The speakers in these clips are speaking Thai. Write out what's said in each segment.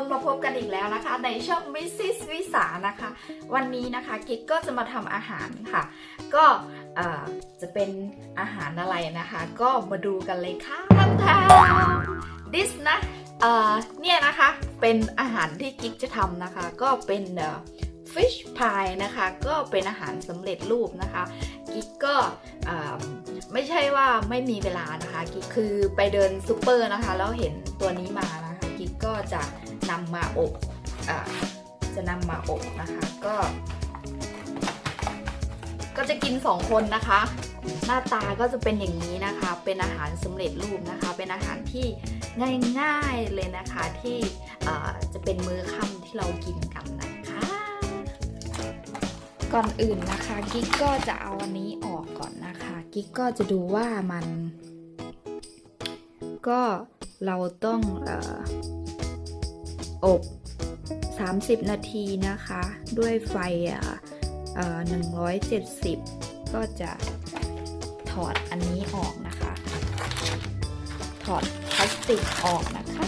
นมาพบกันอีกแล้วนะคะ ในช่องมิสซิสวิสานะคะ วันนี้นะคะกิ๊กก็จะมาทำอาหารค่ะ ก็จะเป็นอาหารอะไรนะคะ ก็มาดูกันเลยค่ะทำทำ this นะเนี่ยนะคะเป็นอาหารที่กิ๊กจะทำนะคะ ก็เป็นเอ่อ fish pie นะคะ ก็เป็นอาหารสำเร็จรูปนะคะกิ๊กก็ไม่ใช่ว่าไม่มีเวลานะคะกิ๊กคือไปเดินซูเปอร์นะคะ แล้วเห็นตัวนี้มานะคะกิ๊กก็จะ นำมาอบอาจะนำมาอบนะคะ ก็ ก็จะกิน2คนนะคะ หน้าตาก็จะเป็นอย่างนี้นะคะ เป็นอาหารสำเร็จรูปนะคะ เป็นอาหารที่ง่ายๆเลยนะคะที่จะเป็นมื้อค่ำที่เรากินกันนะคะ ก่อนอื่นนะคะกิ๊กก็จะเอาอันนี้ออกก่อนนะคะกิ๊กก็จะดูว่ามัน ก็เราต้องเอ่อ อบ 30 นาทีนะคะ ด้วยไฟอะเอ่อ170ก็จะถอดอันนี้ออกนะคะ ถอดพลาสติกออกนะคะ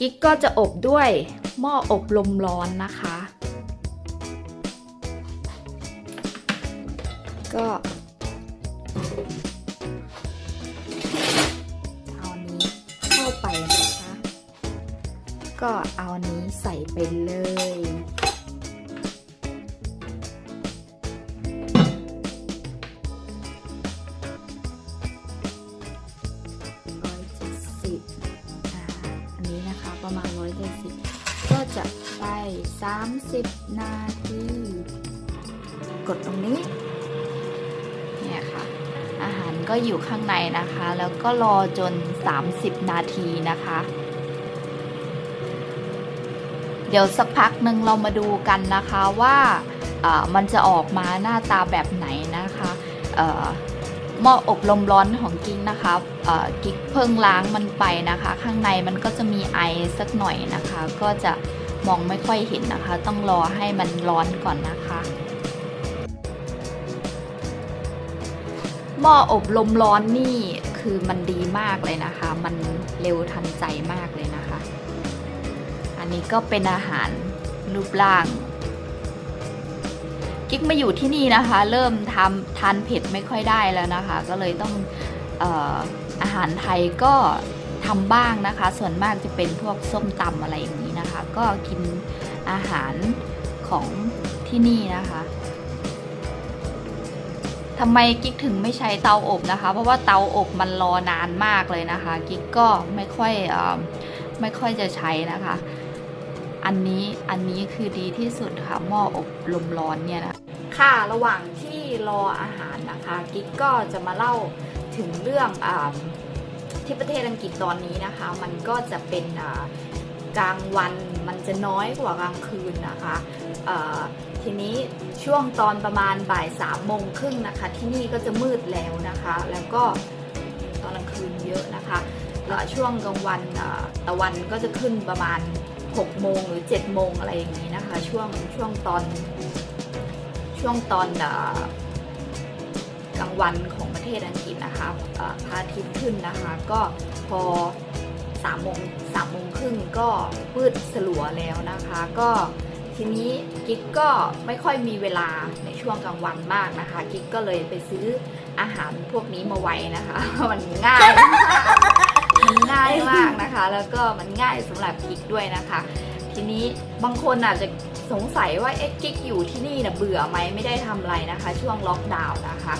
กิ๊กก็จะอบด้วยหม้ออบลมร้อนนะคะ ใส่ไปเลยร้อยเจ็ดสิบอ่าอันนี้นะคะประมาณร้อยเจ็ดสิบก็จะไปสามสิบนาที กดตรงนี้ เนี่ยค่ะ อาหารก็อยู่ข้างในนะคะ แล้วก็รอจน 30 นาทีนะคะ เดี๋ยวสักพักหนึ่งเรามาดูกันนะคะว่ามันจะออกมาหน้าตาแบบไหนนะคะหม้ออบลมร้อนของกิ๊กนะคะกิ๊กเพิ่งล้างมันไปนะคะ ข้างในมันก็จะมีไอสักหน่อยนะคะ ก็จะมองไม่ค่อยเห็นนะคะ ต้องรอให้มันร้อนก่อนนะคะหม้ออบลมร้อนนี่คือมันดีมากเลยนะคะ มันเร็วทันใจมากเลยนะคะ อันนี้ก็เป็นอาหารรูปร่าง กิ๊กมาอยู่ที่นี่นะคะ เริ่มทำทานเผ็ดไม่ค่อยได้แล้วนะคะ ก็เลยต้องอออาหารไทยก็ทำบ้างนะคะ ส่วนมากจะเป็นพวกส้มตำอะไรอย่างนี้นะคะ ก็กินอาหารของที่นี่นะคะทำไมกิ๊กถึงไม่ใช้เตาอบนะคะ เพราะว่าเตาอบมันรอนานมากเลยนะคะ กิ๊กก็ไม่ค่อยออไม่ค่อยจะใช้นะคะ อันนี้อันนี้คือดีที่สุดค่ะหม้ออบลมร้อนเนี่ยนะค่ะระหว่างที่รออาหารนะคะกิ๊กก็จะมาเล่าถึงเรื่องอที่ประเทศอังกฤษตอนนี้นะคะ มันก็จะเป็นกลางวันมันจะน้อยกว่ากลางคืนนะคะทีนี้ช่วงตอนประมาณบ่ายสามโมงครึ่งนะคะ ที่นี่ก็จะมืดแล้วนะคะ แล้วก็ตอนกลางคืนเยอะนะคะแล้วช่วงกลางวันตะวันก็จะขึ้นประมาณ 6โมงหรือ7โมงอะไรอย่างนี้นะคะ ช่วงช่วงตอน ช่วงตอนกลางวันของประเทศอังกฤษนะคะพระอาทิตย์ขึ้นนะคะ ก็พอสามโมงสามโมงครึ่งก็มืดสลัวแล้วนะคะ ก็ทีนี้กิ๊กก็ไม่ค่อยมีเวลาในช่วงกลางวันมากนะคะ กิ๊กก็เลยไปซื้ออาหารพวกนี้มาไว้นะคะ มันง่าย มันง่ายมากนะคะ แล้วก็มันง่ายสำหรับกิ๊กด้วยนะคะ ทีนี้บางคนอาจจะสงสัยว่าเอ๊ะกิ๊กอยู่ที่นี่นะเบื่อไหมไม่ได้ทำอะไรนะคะ ช่วงล็อกดาวน์นะคะ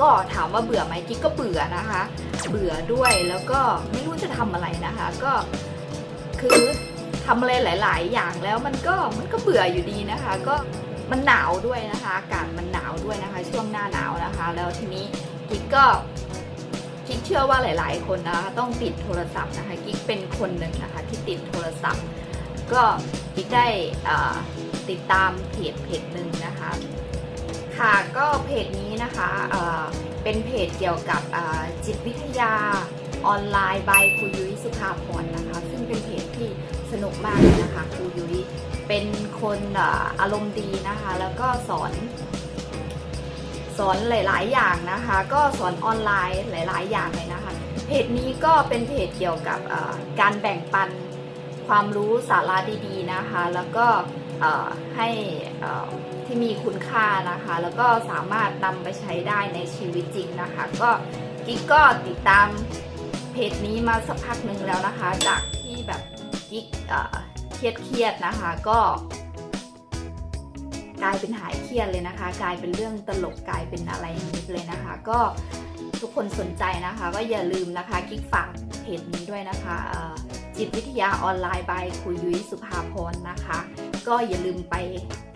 ก็ถามว่าเบื่อไหมกิ๊กก็เบื่อนะคะ เบื่อด้วยแล้วก็ไม่รู้จะทำอะไรนะคะ ก็คือทำอะไรหลาย ๆ อย่างแล้วมันก็มันก็เบื่ออยู่ดีนะคะ ก็มันหนาวด้วยนะคะ อากาศมันหนาวด้วยนะคะ ช่วงหน้าหนาวนะคะ แล้วทีนี้กิ๊กก็ กิ๊กเชื่อว่าหลาย ๆ คนนะคะต้องติดโทรศัพท์นะคะกิ๊กเป็นคนหนึ่งนะคะที่ติดโทรศัพท์ ก็กิ๊กได้ติดตามเพจเพจหนึ่งนะคะค่ะก็เพจนี้นะคะเป็นเพจเกี่ยวกับจิตวิทยาออนไลน์บายครูยุ้ยสุภาพรนะคะ ซึ่งเป็นเพจที่สนุกมากเลยนะคะครูยุ้ยเป็นคนอารมณ์ดีนะคะ แล้วก็สอน สอนหลาย ๆ อย่างนะคะ ก็สอนออนไลน์หลาย ๆ อย่างเลยนะคะ เพจนี้ก็เป็นเพจเกี่ยวกับการแบ่งปันความรู้สาระดีๆนะคะ แล้วก็ให้ที่มีคุณค่านะคะ แล้วก็สามารถนำไปใช้ได้ในชีวิตจริงนะคะ ก็กิ๊กก็ติดตามเพจนี้มาสักพักหนึ่งแล้วนะคะ จากที่แบบกิ๊กเครียดๆนะคะ ก็ กลายเป็นหายเครียดเลยนะคะ กลายเป็นเรื่องตลกกลายเป็นอะไรนิดเลยนะคะ ก็ทุกคนสนใจนะคะ ก็อย่าลืมนะคะกิ๊กฝากเพจนี้ด้วยนะคะจิตวิทยาออนไลน์บายครูยุ้ยสุภาพรนะคะ ก็อย่าลืมไป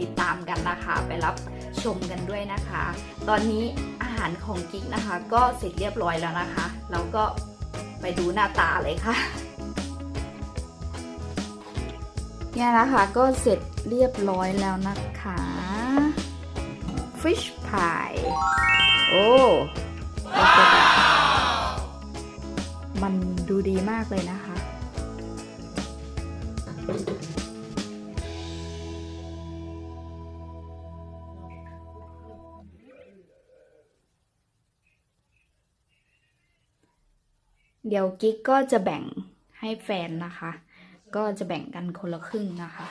ติดตามกันนะคะ ไปรับชมกันด้วยนะคะ ตอนนี้อาหารของกิ๊กนะคะ ก็เสร็จเรียบร้อยแล้วนะคะเราก็ไปดูหน้าตาเลยค่ะ เนี่ยนะคะก็เสร็จเรียบร้อยแล้วนะคะ fish pie โอ้มันดูดีมากเลยนะคะ เดี๋ยวกิ๊กก็จะแบ่งให้แฟนนะคะ ก็จะแบ่งกันคนละครึ่งนะคะ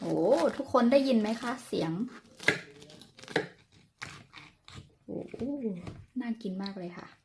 โอ้ทุกคนได้ยินไหมคะ เสียง โอ้ น่ากินมากเลยค่ะ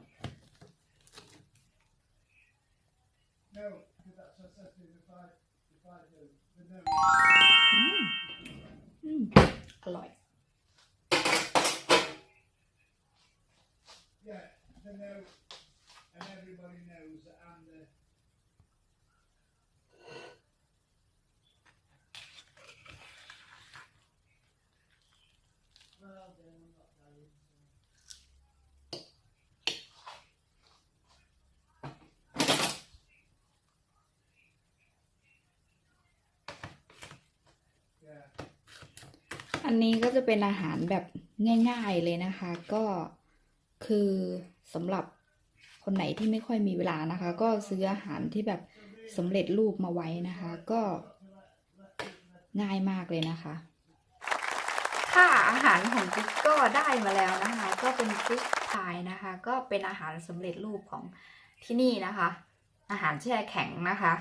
นนี้ก็จะเป็นอาหารแบบง่าย ๆเลยนะคะ ก็คือสำหรับคนไหนที่ไม่ค่อยมีเวลานะคะ ก็ซื้ออาหารที่แบบสำเร็จรูปมาไว้นะคะ ก็ง่ายมากเลยนะคะ ค่ะอาหารของกิ๊กก็ได้มาแล้วนะคะ ก็เป็นฟิชพายนะคะ ก็เป็นอาหารสำเร็จรูปของที่นี่นะคะ อาหารแช่แข็งนะคะ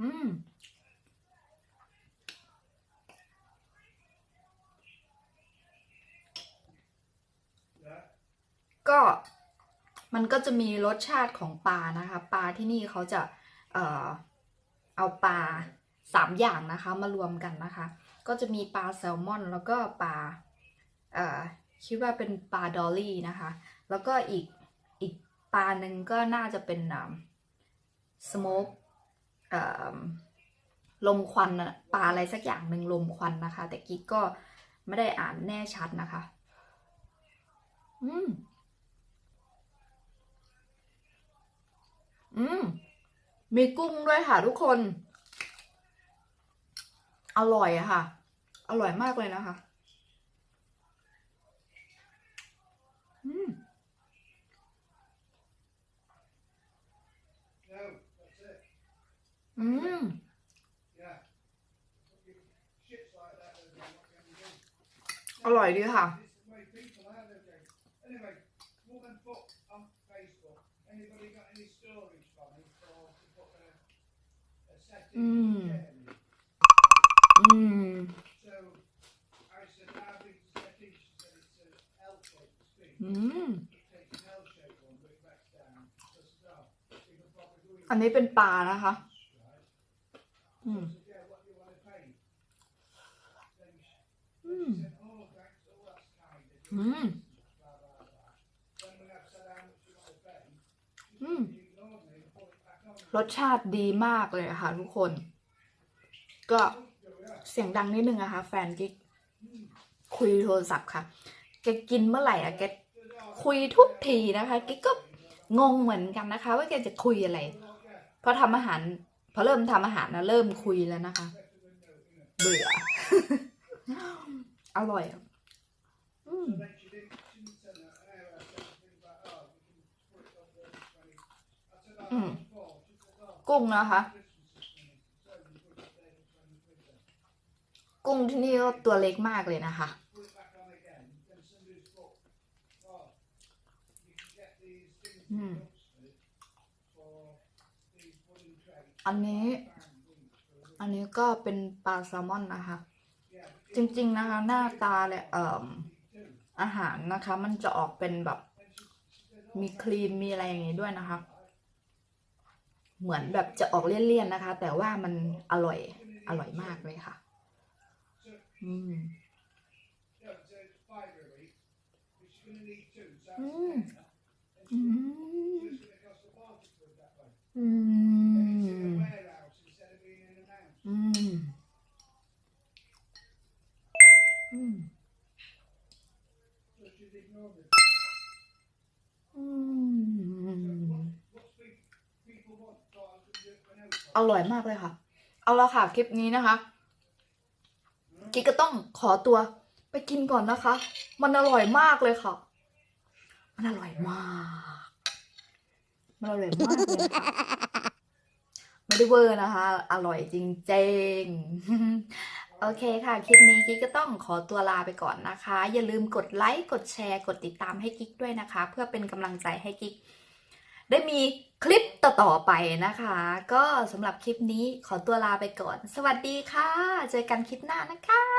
อืม ก็มันก็จะมีรสชาติของปลานะคะ ปลาที่นี่เขาจะเอ่อเอาปลาสามอย่างนะคะมารวมกันนะคะ ก็จะมีปลาแซลมอน แล้วก็ปลาเอ่อคิดว่าเป็นปลาดอลลี่นะคะ แล้วก็อีกอีกปลาหนึ่งก็น่าจะเป็นสโมกลมควันปลาอะไรสักอย่างหนึ่งลมควันนะคะ แต่กิ๊กก็ไม่ได้อ่านแน่ชัดนะคะ อืม อืม มีกุ้งด้วยค่ะทุกคน อร่อยอะค่ะ อร่อยมากเลยนะคะ อืมอืมอร่อยดีค่ะ อันนี้เป็นปลานะคะ อืม อืม รสชาติดีมากเลยค่ะทุกคน ก็เสียงดังนิดนึงนะคะ แฟนกิ๊กคุยโทรศัพท์ค่ะ แกกินเมื่อไหร่อะแกคุยทุกทีนะคะกิ๊กก็งงเหมือนกันนะคะ ว่าแกจะคุยอะไรพอทำอาหารพอเริ่มทำอาหารนะเริ่มคุยแล้วนะคะ เบื่อ อร่อยอะอืม กุ้งนะคะ กุ้งที่นี่ก็ตัวเล็กมากเลยนะคะ อันนี้ อันนี้ก็เป็นปลาแซลมอนนะคะ จริงๆนะคะ หน้าตาเนี่ยเอ่ออาหารนะคะ มันจะออกเป็นแบบ มีครีมมีอะไรอย่างงี้ด้วยนะคะ เหมือนแบบจะออกเลี่ยนๆนะคะ แต่ว่ามันอร่อยอร่อยมากเลยค่ะ อืมอืมอืมอืมอืมอืม อร่อยมากเลยค่ะ เอาละค่ะคลิปนี้นะคะกิ๊กก็ต้องขอตัวไปกินก่อนนะคะ มันอร่อยมากเลยค่ะ มันอร่อยมาก มันอร่อยมากเลยค่ะไม่ได้เวอร์นะคะ อร่อยจริงๆ โอเคค่ะ คลิปนี้กิ๊กก็ต้องขอตัวลาไปก่อนนะคะ อย่าลืมกดไลค์ กดแชร์ กดติดตามให้กิ๊กด้วยนะคะ เพื่อเป็นกำลังใจให้กิ๊ก ได้มีคลิปต่อๆไปนะคะ ก็สำหรับคลิปนี้ขอตัวลาไปก่อน สวัสดีค่ะ เจอกันคลิปหน้านะคะ